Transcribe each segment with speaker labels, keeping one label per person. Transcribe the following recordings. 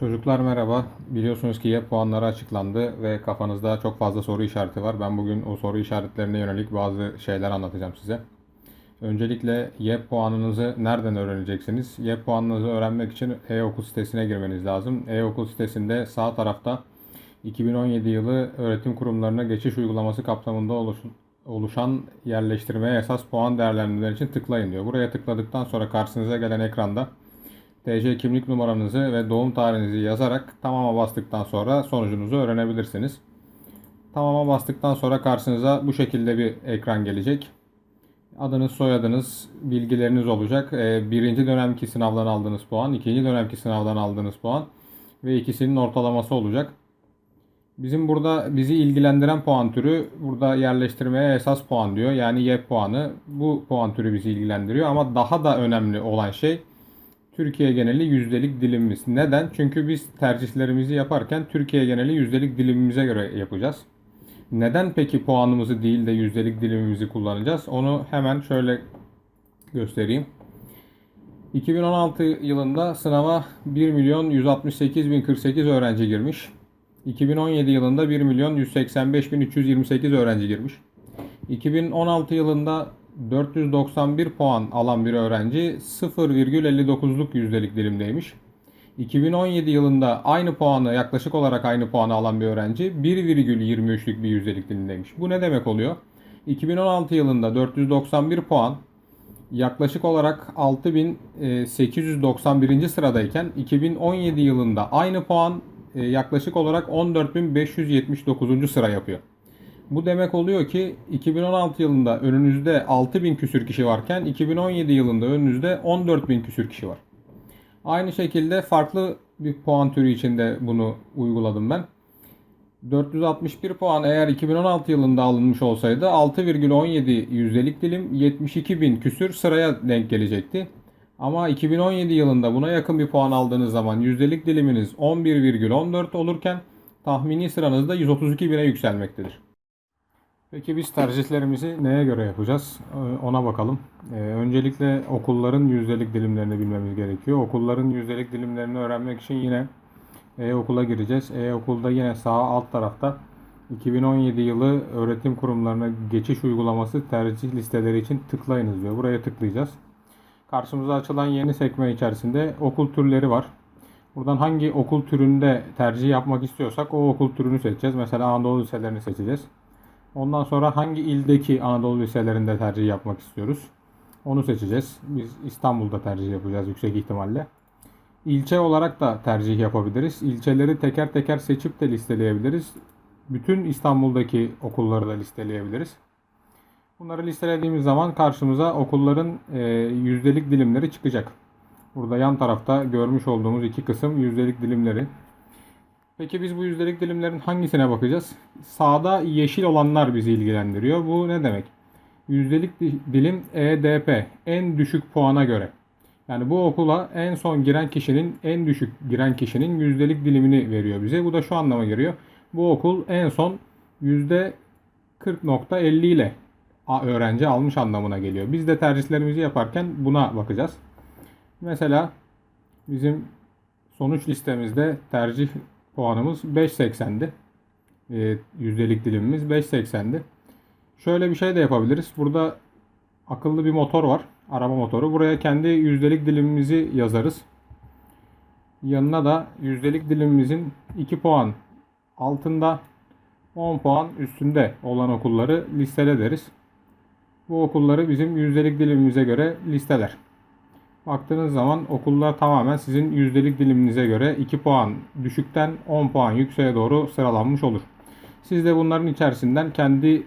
Speaker 1: Çocuklar merhaba. Biliyorsunuz ki YEP puanları açıklandı ve kafanızda çok fazla soru işareti var. Ben bugün o soru işaretlerine yönelik bazı şeyler anlatacağım size. Öncelikle YEP puanınızı nereden öğreneceksiniz? YEP puanınızı öğrenmek için e-okul sitesine girmeniz lazım. E-okul sitesinde sağ tarafta 2017 yılı öğretim kurumlarına geçiş uygulaması kapsamında oluşan, yerleştirmeye esas puan değerlendirmeleri için tıklayın diyor. Buraya tıkladıktan sonra karşınıza gelen ekranda TC kimlik numaranızı ve doğum tarihinizi yazarak tamama bastıktan sonra sonucunuzu öğrenebilirsiniz. Tamama bastıktan sonra karşınıza bu şekilde bir ekran gelecek. Adınız, soyadınız, bilgileriniz olacak. Ee, Birinci dönemki sınavdan aldığınız puan, ikinci dönemki sınavdan aldığınız puan ve ikisinin ortalaması olacak. Bizim burada bizi ilgilendiren puan türü burada yerleştirmeye esas puan diyor. Yani YEP puanı. Bu puan türü bizi ilgilendiriyor ama daha da önemli olan şey Türkiye geneli yüzdelik dilimimiz. Neden? Çünkü biz tercihlerimizi yaparken Türkiye geneli yüzdelik dilimimize göre yapacağız. Neden peki puanımızı değil de yüzdelik dilimimizi kullanacağız? Onu hemen şöyle göstereyim. 2016 yılında sınava 1 milyon 168 bin 48 öğrenci girmiş. 2017 yılında 1 milyon 185 bin 328 öğrenci girmiş. 2016 yılında 491 puan alan bir öğrenci 0,59'luk yüzdelik dilimdeymiş. 2017 yılında aynı puanı yaklaşık olarak aynı puanı alan bir öğrenci 1,23'lük bir yüzdelik dilimdeymiş. Bu ne demek oluyor? 2016 yılında 491 puan yaklaşık olarak 6891. sıradayken 2017 yılında aynı puan e, yaklaşık olarak 14579. sıra yapıyor. Bu demek oluyor ki 2016 yılında önünüzde 6000 küsür kişi varken 2017 yılında önünüzde 14000 küsür kişi var. Aynı şekilde farklı bir puan türü içinde bunu uyguladım ben. 461 puan eğer 2016 yılında alınmış olsaydı 6,17 yüzdelik dilim 72 bin küsür sıraya denk gelecekti. Ama 2017 yılında buna yakın bir puan aldığınız zaman yüzdelik diliminiz 11,14 olurken tahmini sıranız da 132 bine yükselmektedir. Peki biz tercihlerimizi neye göre yapacağız? Ee, Ona bakalım. Ee, öncelikle okulların yüzdelik dilimlerini bilmemiz gerekiyor. Okulların yüzdelik dilimlerini öğrenmek için yine e-okula gireceğiz. E-okulda yine sağ alt tarafta 2017 yılı öğretim kurumlarına geçiş uygulaması tercih listeleri için tıklayınız diyor. Buraya tıklayacağız. Karşımıza açılan yeni sekme içerisinde okul türleri var. Buradan hangi okul türünde tercih yapmak istiyorsak o okul türünü seçeceğiz. Mesela Anadolu liselerini seçeceğiz. Ondan sonra hangi ildeki Anadolu liselerinde tercih yapmak istiyoruz? Onu seçeceğiz. Biz İstanbul'da tercih yapacağız yüksek ihtimalle. İlçe olarak da tercih yapabiliriz. İlçeleri teker teker seçip de listeleyebiliriz. Bütün İstanbul'daki okulları da listeleyebiliriz. Bunları listelediğimiz zaman karşımıza okulların e, yüzdelik dilimleri çıkacak. Burada yan tarafta görmüş olduğumuz iki kısım yüzdelik dilimleri. Peki biz bu yüzdelik dilimlerin hangisine bakacağız? Sağda yeşil olanlar bizi ilgilendiriyor. Bu ne demek? Yüzdelik di- dilim EDP, en düşük puana göre. Yani bu okula en son giren kişinin, en düşük giren kişinin yüzdelik dilimini veriyor bize. Bu da şu anlama geliyor. Bu okul en son %40.50 ile öğrenci almış anlamına geliyor. Biz de tercihlerimizi yaparken buna bakacağız. Mesela bizim sonuç listemizde tercih puanımız 5.80'di. E, yüzdelik dilimimiz 5.80'di. Şöyle bir şey de yapabiliriz. Burada akıllı bir motor var. Araba motoru. Buraya kendi yüzdelik dilimimizi yazarız. Yanına da yüzdelik dilimimizin 2 puan altında 10 puan üstünde olan okulları listele deriz. Bu okulları bizim yüzdelik dilimimize göre listeler. Baktığınız zaman okullar tamamen sizin yüzdelik diliminize göre 2 puan düşükten 10 puan yükseğe doğru sıralanmış olur. Siz de bunların içerisinden kendi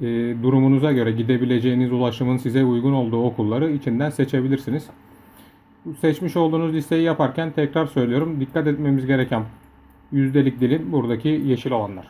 Speaker 1: e, durumunuza göre gidebileceğiniz ulaşımın size uygun olduğu okulları içinden seçebilirsiniz. Seçmiş olduğunuz listeyi yaparken tekrar söylüyorum dikkat etmemiz gereken yüzdelik dilim buradaki yeşil olanlar.